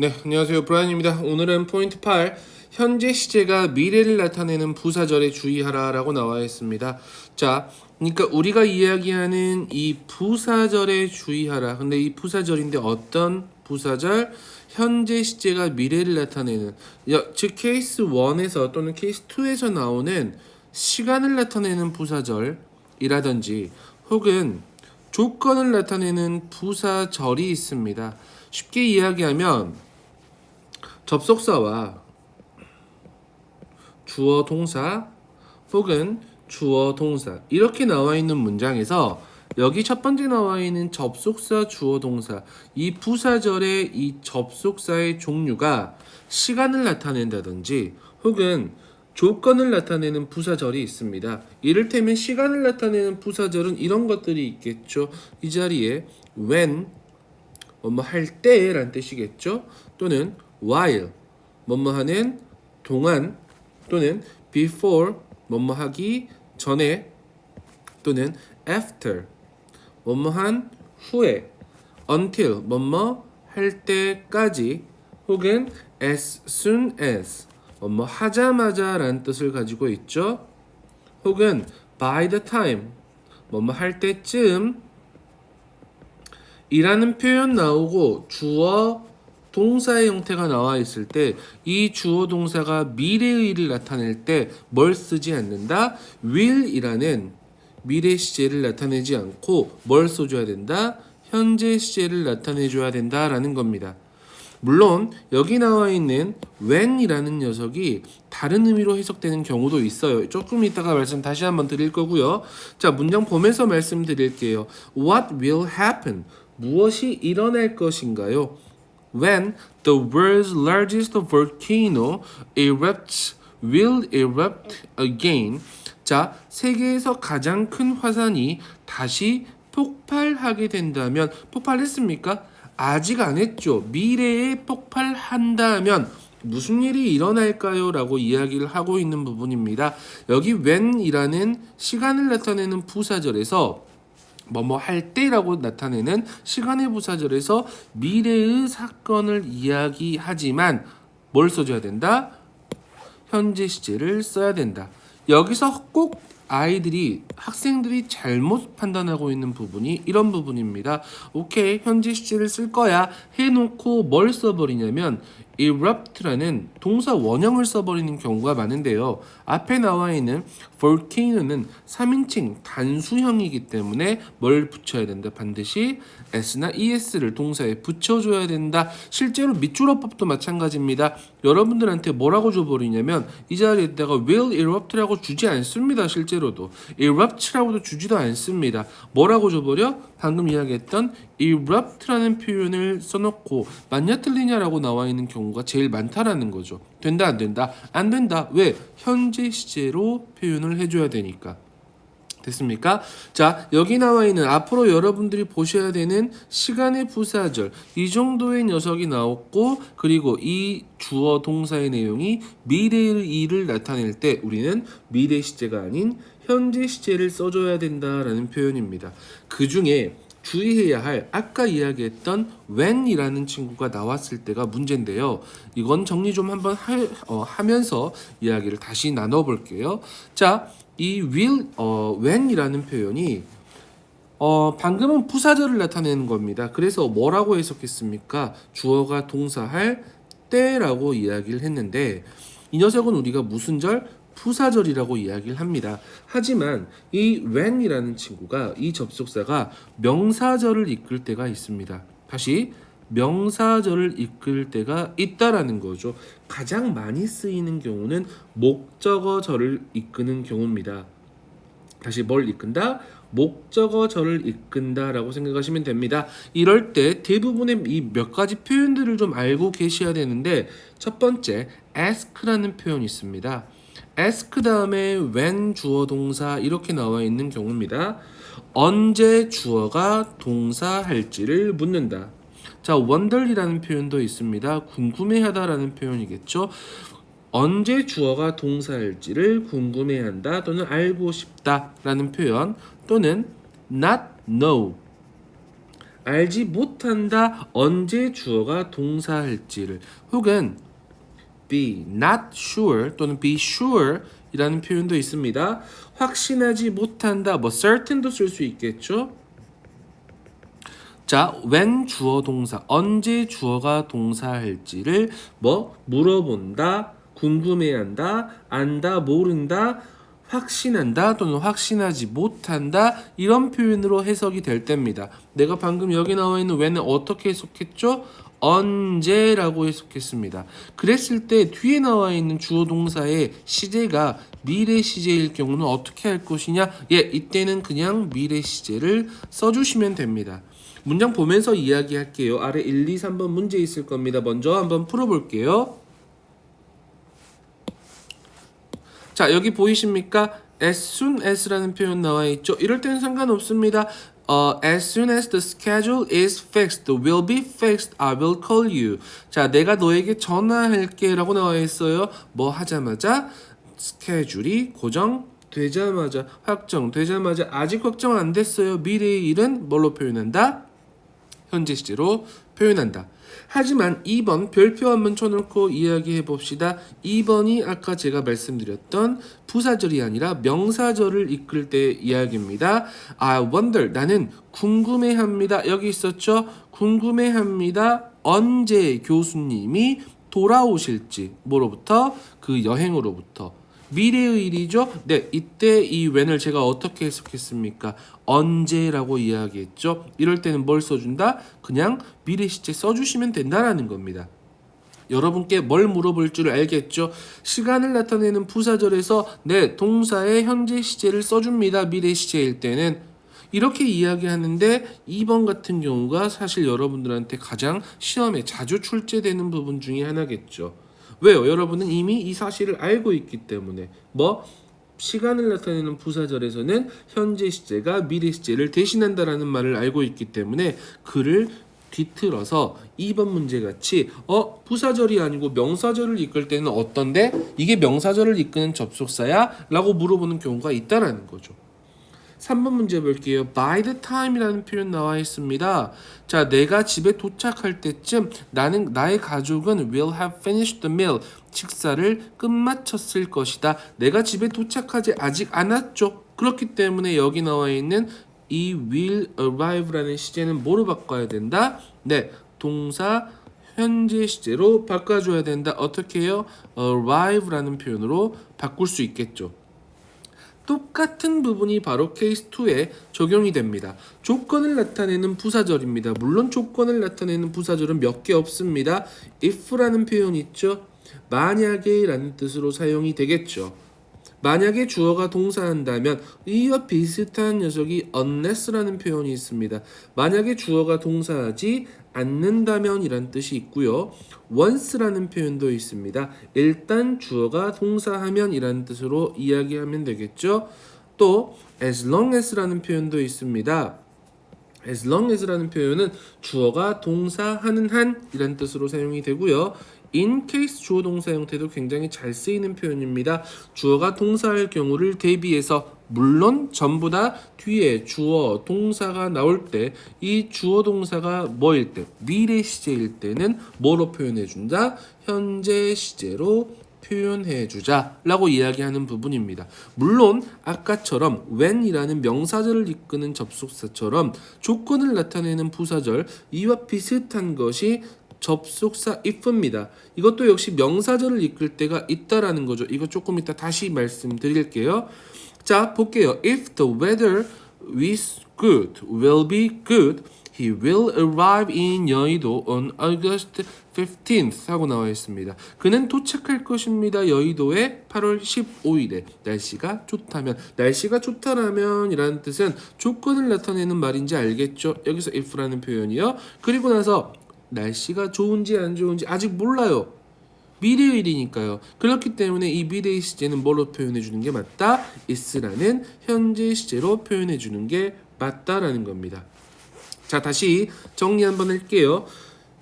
네, 안녕하세요. 브라이언입니다. 오늘은 포인트 8 현재 시제가 미래를 나타내는 부사절에 주의하라라고 나와 있습니다. 자, 그러니까 우리가 이야기하는 이 부사절에 주의하라. 근데 이 부사절인데 어떤 부사절? 현재 시제가 미래를 나타내는 여- 즉 케이스 1에서 또는 케이스 2에서 나오는 시간을 나타내는 부사절이라든지 혹은 조건을 나타내는 부사절이 있습니다. 쉽게 이야기하면 접속사와 주어 동사 혹은 주어 동사 이렇게 나와 있는 문장에서 여기 첫 번째 나와 있는 접속사 주어 동사 이 부사절의 이 접속사의 종류가 시간을 나타낸다든지 혹은 조건을 나타내는 부사절이 있습니다. 이를테면 시간을 나타내는 부사절은 이런 것들이 있겠죠. 이 자리에 when 뭐뭐 할 때란 뜻이겠죠. 또는 while 뭐뭐 하는 동안 또는 before 뭐뭐 하기 전에 또는 after 뭐뭐 한 후에 until 뭐뭐 할 때까지 혹은 as soon as 뭐뭐 하자마자 라는 뜻을 가지고 있죠. 혹은 by the time 뭐뭐 할 때쯤 이라는 표현 나오고 주어 동사의 형태가 나와 있을 때 이 주어 동사가 미래의 일을 나타낼 때 뭘 쓰지 않는다? will이라는 미래 시제를 나타내지 않고 뭘 써줘야 된다? 현재 시제를 나타내줘야 된다라는 겁니다. 물론 여기 나와 있는 when이라는 녀석이 다른 의미로 해석되는 경우도 있어요. 조금 이따가 말씀 다시 한번 드릴 거고요. 자, 문장 보면서 말씀드릴게요. What will happen? 무엇이 일어날 것인가요? When the world's largest volcano erupts, will erupt again. 자, 세계에서 가장 큰 화산이 다시 폭발하게 된다면 폭발했습니까? 아직 안 했죠. 미래에 폭발한다면 무슨 일이 일어날까요? 라고 이야기를 하고 있는 부분입니다. 여기 when이라는 시간을 나타내는 부사절에서 뭐뭐 할 때라고 나타내는 시간의 부사절에서 미래의 사건을 이야기하지만 뭘 써줘야 된다? 현재 시제를 써야 된다. 여기서 꼭 아이들이 학생들이 잘못 판단하고 있는 부분이 이런 부분입니다. 오케이 현재 시제를 쓸 거야 해놓고 뭘 써버리냐면 erupt라는 동사 원형을 써버리는 경우가 많은데요. 앞에 나와 있는 volcano는 3인칭 단수형이기 때문에 뭘 붙여야 된다 반드시 s나 es를 동사에 붙여줘야 된다. 실제로 밑줄어법도 마찬가지입니다. 여러분들한테 뭐라고 줘버리냐면 이 자리에다가 will erupt라고 주지 않습니다. 실제로도 erupt라고도 주지도 않습니다. 뭐라고 줘버려? 방금 이야기했던 erupt라는 표현을 써놓고 맞냐 틀리냐라고 나와 있는 경우가 제일 많다라는 거죠. 된다 안 된다 안 된다 왜 현재 시제로 표현을 해줘야 되니까. 됐습니까? 자, 여기 나와 있는 앞으로 여러분들이 보셔야 되는 시간의 부사절 이 정도의 녀석이 나왔고 그리고 이 주어 동사의 내용이 미래의 일을 나타낼 때 우리는 미래 시제가 아닌 현재 시제를 써줘야 된다라는 표현입니다. 그 중에 주의해야 할 아까 이야기했던 when이라는 친구가 나왔을 때가 문제인데요. 이건 정리 좀 한번 하, 어, 하면서 이야기를 다시 나눠볼게요. 자, 이 will, 어, when이라는 표현이 어, 방금은 부사절을 나타내는 겁니다. 그래서 뭐라고 해석했습니까? 주어가 동사할 때라고 이야기를 했는데 이 녀석은 우리가 무슨 절? 부사절이라고 이야기를 합니다. 하지만 이 when이라는 친구가 이 접속사가 명사절을 이끌 때가 있습니다. 다시 명사절을 이끌 때가 있다라는 거죠. 가장 많이 쓰이는 경우는 목적어절을 이끄는 경우입니다. 다시 뭘 이끈다? 목적어절을 이끈다라고 생각하시면 됩니다. 이럴 때 대부분의 이 몇 가지 표현들을 좀 알고 계셔야 되는데 첫 번째 ask라는 표현이 있습니다. Ask 다음에 when 주어 동사 이렇게 나와 있는 경우입니다. 언제 주어가 동사 할지를 묻는다. 자, wonder이라는 표현도 있습니다. 궁금해하다라는 표현이겠죠. 언제 주어가 동사일지를 궁금해한다 또는 알고 싶다라는 표현 또는 not know 알지 못한다 언제 주어가 동사할지를 혹은 be not sure 또는 be sure 이라는 표현도 있습니다. 확신하지 못한다 뭐 certain도 쓸 수 있겠죠. 자, when 주어 동사 언제 주어가 동사할지를 뭐 물어본다, 궁금해한다, 안다, 모른다, 확신한다 또는 확신하지 못한다 이런 표현으로 해석이 될 때입니다. 내가 방금 여기 나와 있는 when은 어떻게 해석했죠? 언제라고 해석했습니다. 그랬을 때 뒤에 나와 있는 주어 동사의 시제가 미래 시제일 경우는 어떻게 할 것이냐? 예, 이때는 그냥 미래 시제를 써주시면 됩니다. 문장 보면서 이야기할게요. 아래 1, 2, 3번 문제 있을 겁니다. 먼저 한번 풀어볼게요. 자, 여기 보이십니까? As soon as라는 표현 나와 있죠. 이럴 때는 상관없습니다. 어, as soon as the schedule is fixed, will be fixed, I will call you. 자, 내가 너에게 전화할게라고 나와 있어요. 뭐 하자마자 스케줄이 고정 되자마자 확정되자마자 아직 확정 안 됐어요. 미래의 일은 뭘로 표현한다? 현재 시제로 표현한다. 하지만 2번 별표 한번 쳐놓고 이야기해 봅시다. 2번이 아까 제가 말씀드렸던 부사절이 아니라 명사절을 이끌 때 이야기입니다. I wonder 나는 궁금해합니다. 여기 있었죠? 궁금해합니다. 언제 교수님이 돌아오실지 뭐로부터 그 여행으로부터 미래의 일이죠. 네, 이때 이 when을 제가 어떻게 해석했습니까? 언제라고 이야기했죠. 이럴 때는 뭘 써준다? 그냥 미래 시제 써주시면 된다라는 겁니다. 여러분께 뭘 물어볼 줄 알겠죠? 시간을 나타내는 부사절에서 네, 동사의 현재 시제를 써줍니다. 미래 시제일 때는 이렇게 이야기하는데 2번 같은 경우가 사실 여러분들한테 가장 시험에 자주 출제되는 부분 중에 하나겠죠. 왜요? 여러분은 이미 이 사실을 알고 있기 때문에 뭐 시간을 나타내는 부사절에서는 현재 시제가 미래 시제를 대신한다라는 말을 알고 있기 때문에 그를 뒤틀어서 2번 문제 같이 어 부사절이 아니고 명사절을 이끌 때는 어떤데 이게 명사절을 이끄는 접속사야? 라고 물어보는 경우가 있다라는 거죠. 3번 문제 볼게요. By the time이라는 표현 나와 있습니다. 자, 내가 집에 도착할 때쯤 나는 나의 가족은 will have finished the meal. 식사를 끝마쳤을 것이다. 내가 집에 도착하지 아직 않았죠. 그렇기 때문에 여기 나와 있는 이 will arrive라는 시제는 뭐로 바꿔야 된다? 네, 동사 현재 시제로 바꿔줘야 된다. 어떻게 해요? arrive라는 표현으로 바꿀 수 있겠죠. 똑같은 부분이 바로 케이스 2에 적용이 됩니다. 조건을 나타내는 부사절입니다. 물론 조건을 나타내는 부사절은 몇 개 없습니다. if라는 표현 있죠? 만약에 라는 뜻으로 사용이 되겠죠. 만약에 주어가 동사한다면 이와 비슷한 녀석이 unless라는 표현이 있습니다. 만약에 주어가 동사하지 않는다면 이란 뜻이 있고요. once라는 표현도 있습니다. 일단 주어가 동사하면이라는 뜻으로 이야기하면 되겠죠. 또 as long as라는 표현도 있습니다. as long as라는 표현은 주어가 동사하는 한이라는 뜻으로 사용이 되고요. In case 주어 동사 형태도 굉장히 잘 쓰이는 표현입니다. 주어가 동사할 경우를 대비해서 물론 전부 다 뒤에 주어 동사가 나올 때 이 주어 동사가 뭐일 때 미래 시제일 때는 뭐로 표현해 준다? 현재 시제로 표현해 주자라고 이야기하는 부분입니다. 물론 아까처럼 when이라는 명사절을 이끄는 접속사처럼 조건을 나타내는 부사절 이와 비슷한 것이 접속사 if입니다. 이것도 역시 명사절을 이끌 때가 있다라는 거죠. 이거 조금 이따 다시 말씀드릴게요. 자, 볼게요. If the weather is good, will be good, he will arrive in 여의도 on August 15th 하고 나와 있습니다. 그는 도착할 것입니다. 여의도에 8월 15일에 날씨가 좋다면 날씨가 좋다라면 이라는 뜻은 조건을 나타내는 말인지 알겠죠? 여기서 if라는 표현이요. 그리고 나서 날씨가 좋은지 안 좋은지 아직 몰라요. 미래의 일이니까요. 그렇기 때문에 이 미래의 시제는 뭘로 표현해 주는 게 맞다? is라는 현재 시제로 표현해 주는 게 맞다라는 겁니다. 자, 다시 정리 한번 할게요.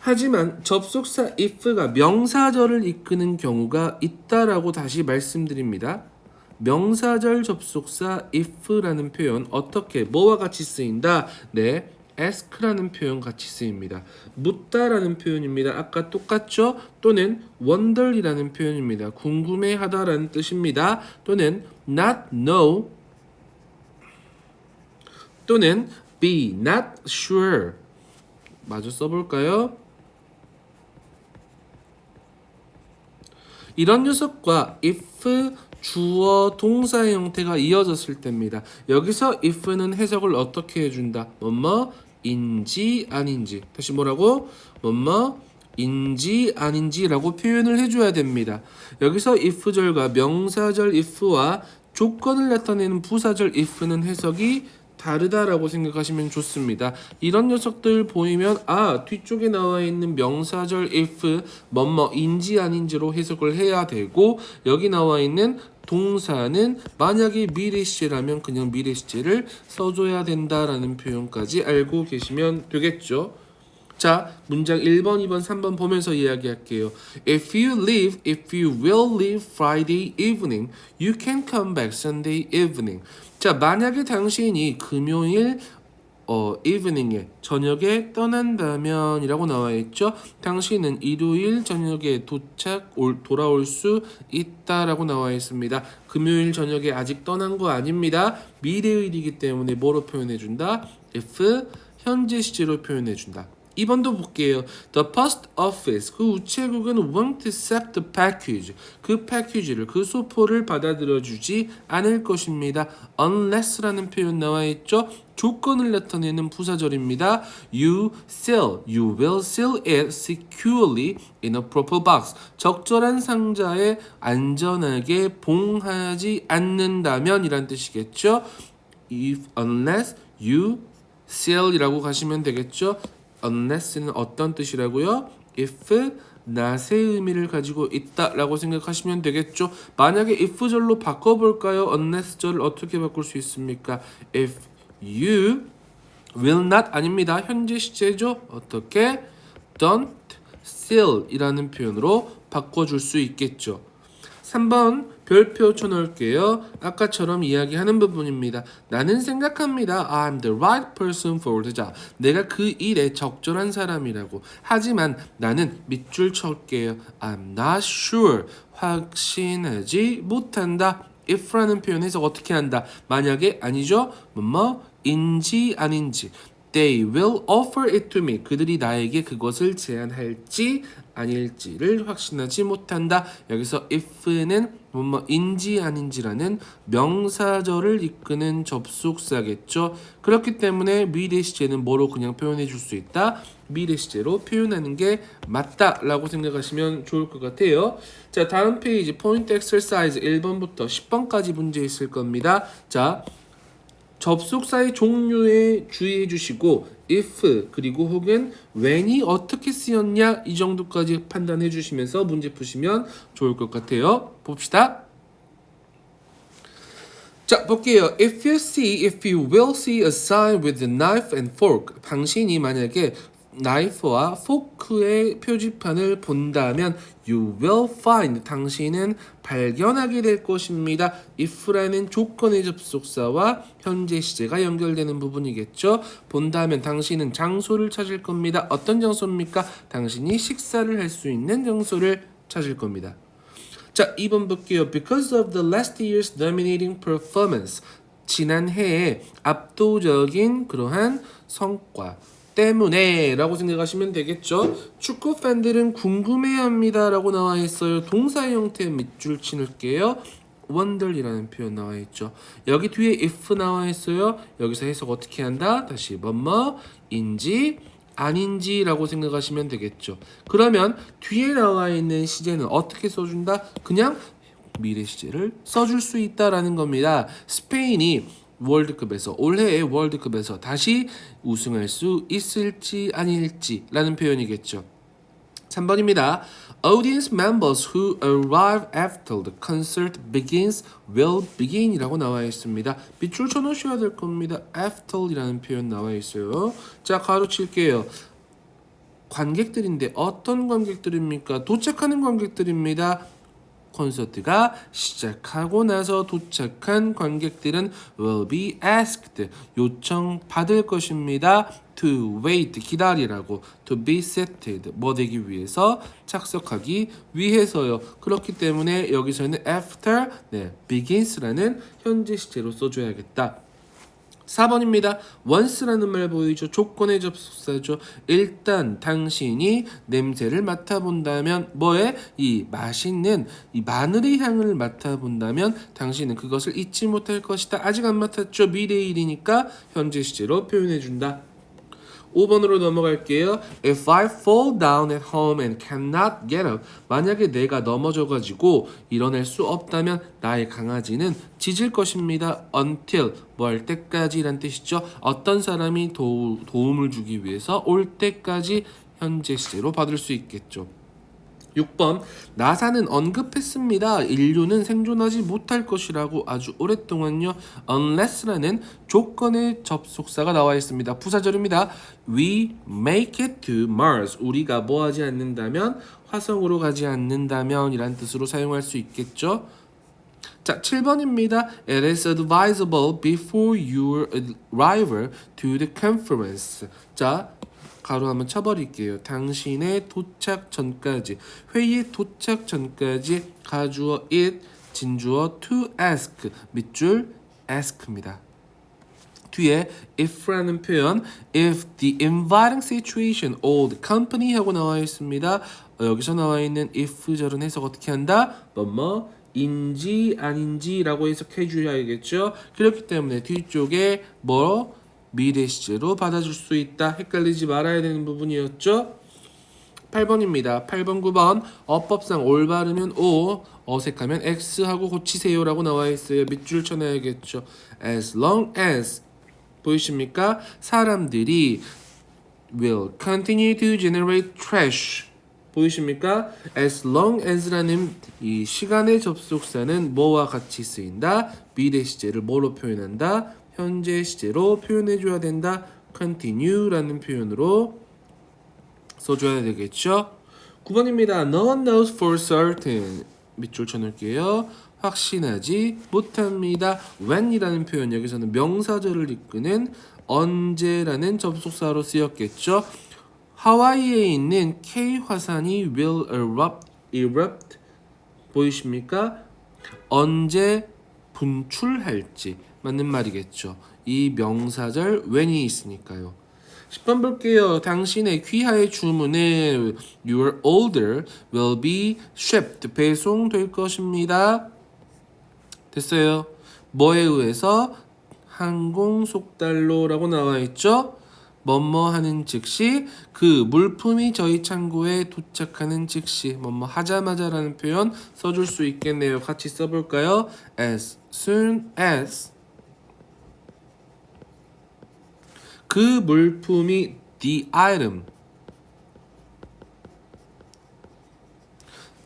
하지만 접속사 if가 명사절을 이끄는 경우가 있다라고 다시 말씀드립니다. 명사절 접속사 if라는 표현 어떻게 뭐와 같이 쓰인다? 네. Ask라는 표현 같이 쓰입니다. 묻다라는 표현입니다. 아까 똑같죠? 또는 wonder이라는 표현입니다. 궁금해하다라는 뜻입니다. 또는 not know 또는 be not sure 마저 써볼까요? 이런 녀석과 if 주어 동사의 형태가 이어졌을 때입니다. 여기서 if는 해석을 어떻게 해준다? 뭐뭐 인지 아닌지 다시 뭐라고? 뭐뭐 인지 아닌지라고 표현을 해줘야 됩니다. 여기서 if절과 명사절 if와 조건을 나타내는 부사절 if는 해석이 다르다라고 생각하시면 좋습니다. 이런 녀석들 보이면 아 뒤쪽에 나와 있는 명사절 if 뭐뭐인지 아닌지로 해석을 해야 되고 여기 나와 있는 동사는 만약에 미래 시제라면 그냥 미래 시제를 써줘야 된다라는 표현까지 알고 계시면 되겠죠. 자, 문장 1번, 2번, 3번 보면서 이야기할게요. If you leave, if you will leave Friday evening, you can come back Sunday evening. 자, 만약에 당신이 금요일 어, evening에 저녁에 떠난다면이라고 나와 있죠. 당신은 일요일 저녁에 도착 올, 돌아올 수 있다라고 나와 있습니다. 금요일 저녁에 아직 떠난 거 아닙니다. 미래일이기 때문에 뭐로 표현해 준다? if 현재 시제로 표현해 준다. 2번도 볼게요. The post office 그 우체국은 won't accept the package 그 패키지를 그 소포를 받아들여 주지 않을 것입니다. unless라는 표현 나와 있죠. 조건을 나타내는 부사절입니다. You seal, you will seal it securely in a proper box. 적절한 상자에 안전하게 봉하지 않는다면 이란 뜻이겠죠. If unless you seal이라고 가시면 되겠죠. Unless는 어떤 뜻이라고요? if not의 의미를 가지고 있다라고 생각하시면 되겠죠. 만약에 if절로 바꿔볼까요? unless절을 어떻게 바꿀 수 있습니까? if you will not 아닙니다. 현재 시제죠. 어떻게? don't steal이라는 표현으로 바꿔줄 수 있겠죠. 3번 별표 쳐놓을게요. 아까처럼 이야기하는 부분입니다. 나는 생각합니다. I'm the right person for the job. 내가 그 일에 적절한 사람이라고. 하지만 나는 밑줄 칠게요. I'm not sure. 확신하지 못한다. if라는 표현에서 어떻게 한다? 만약에 아니죠? 뭐뭐인지 아닌지. They will offer it to me. 그들이 나에게 그것을 제안할지 아닐지를 확신하지 못한다. 여기서 if는 뭐뭐인지 아닌지라는 명사절을 이끄는 접속사겠죠. 그렇기 때문에 미래 시제는 뭐로 그냥 표현해 줄 수 있다. 미래 시제로 표현하는 게 맞다라고 생각하시면 좋을 것 같아요. 자, 다음 페이지 포인트 엑서사이즈 1번부터 10번까지 문제 있을 겁니다. 자, 접속사의 종류에 주의해 주시고 if 그리고 혹은 when이 어떻게 쓰였냐 이 정도까지 판단해 주시면서 문제 푸시면 좋을 것 같아요. 봅시다. 자, 볼게요. If you see, if you will see a sign with a knife and fork. 당신이 만약에 나이프와 포크의 표지판을 본다면 you will find 당신은 발견하게 될 것입니다. if라는 조건의 접속사와 현재 시제가 연결되는 부분이겠죠. 본다면 당신은 장소를 찾을 겁니다. 어떤 장소입니까? 당신이 식사를 할 수 있는 장소를 찾을 겁니다. 자, 2번 볼게요. Because of the last year's dominating performance. 지난 해의 압도적인 그러한 성과 때문에 라고 생각하시면 되겠죠. 축구 팬들은 궁금해합니다 라고 나와 있어요. 동사 형태 밑줄 치는게요. wonder이라는 표현 나와 있죠. 여기 뒤에 if 나와 있어요. 여기서 해석 어떻게 한다? 다시 뭐뭐인지 아닌지라고 생각하시면 되겠죠. 그러면 뒤에 나와 있는 시제는 어떻게 써준다? 그냥 미래 시제를 써줄 수 있다라는 겁니다. 스페인이 월드컵에서 올해의 월드컵에서 다시 우승할 수 있을지 아닐지라는 표현이겠죠. 3번입니다. Audience members who arrive after the concert begins will begin이라고 나와 있습니다. 밑줄 쳐놓으셔야 될 겁니다. after이라는 표현 나와 있어요. 자, 가로칠게요. 관객들인데 어떤 관객들입니까? 도착하는 관객들입니다. 콘서트가 시작하고 나서 도착한 관객들은 will be asked 요청 받을 것입니다. to wait 기다리라고 to be seated 뭐 되기 위해서 착석하기 위해서요. 그렇기 때문에 여기서는 after 네, begins라는 현재 시제로 써줘야겠다. 4번입니다. once라는 말 보이죠? 조건의 접속사죠. 일단 당신이 냄새를 맡아본다면 뭐에 이 맛있는 이 마늘의 향을 맡아본다면 당신은 그것을 잊지 못할 것이다. 아직 안 맡았죠? 미래일이니까 현재 시제로 표현해 준다. 5번으로 넘어갈게요. If I fall down at home and cannot get up. 만약에 내가 넘어져 가지고 일어날 수 없다면 나의 강아지는 짖을 것입니다. Until 뭐 할 때까지란 뜻이죠. 어떤 사람이 도, 도움을 주기 위해서 올 때까지 현재 시제로 받을 수 있겠죠. 6번 나사는 언급했습니다. 인류는 생존하지 못할 것이라고 아주 오랫동안요. unless라는 조건의 접속사가 나와 있습니다. 부사절입니다. We make it to Mars. 우리가 뭐 하지 않는다면 화성으로 가지 않는다면 이란 뜻으로 사용할 수 있겠죠. 자, 7번입니다. It is advisable before your arrival to the conference. 자, 가로 한번 쳐버릴게요. 당신의 도착 전까지 회의에 도착 전까지 가주어 it 진주어 to ask 밑줄 ask입니다. 뒤에 if라는 표현 if the inviting situation or the company 하고 나와 있습니다. 어, 여기서 나와 있는 if절은 해석 어떻게 한다? 뭐뭐 인지 아닌지라고 해석해 주셔야겠죠. 그렇기 때문에 뒤쪽에 뭐 미래 시제로 받아줄 수 있다. 헷갈리지 말아야 되는 부분이었죠. 8번입니다. 8번, 9번 어법상 올바르면 O, 어색하면 X 하고 고치세요 라고 나와 있어요. 밑줄 쳐놔야겠죠. As long as 보이십니까? 사람들이 will continue to generate trash. 보이십니까? As long as라는 이 시간의 접속사는 뭐와 같이 쓰인다? 미래 시제를 뭐로 표현한다? 현재 시제로 표현해 줘야 된다. continue라는 표현으로 써줘야 되겠죠. 9번입니다. No one knows for certain. 밑줄 쳐놓을게요. 확신하지 못합니다. when이라는 표현 여기서는 명사절을 이끄는 언제라는 접속사로 쓰였겠죠. 하와이에 있는 K 화산이 will erupt, erupt 보이십니까? 언제 분출할지 맞는 말이겠죠. 이 명사절 when이 있으니까요. 10번 볼게요. 당신의 귀하의 주문은 your order will be shipped 배송될 것입니다. 됐어요. 뭐에 의해서 항공 속달로라고 나와 있죠. 뭐뭐 하는 즉시 그 물품이 저희 창고에 도착하는 즉시 뭐뭐 하자마자라는 표현 써줄 수 있겠네요. 같이 써볼까요? As soon as 그 물품이 the item.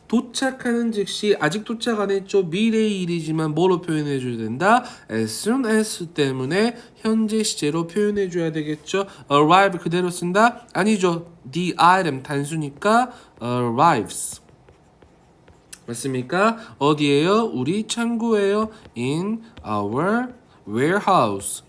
도착하는 즉시 아직 도착 안 했죠. 미래의 일이지만 뭐로 표현해 줘야 된다? As soon as 때문에 현재 시제로 표현해 줘야 되겠죠. Arrive 그대로 쓴다? 아니죠. the item 단수니까 arrives. 맞습니까? 어디에요? 우리 창고에요. In our warehouse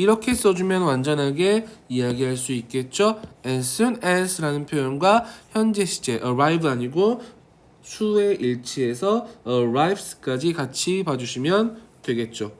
이렇게 써주면 완전하게 이야기할 수 있겠죠. As soon as라는 표현과 현재 시제 arrive 아니고 수의 일치에서 arrives까지 같이 봐주시면 되겠죠.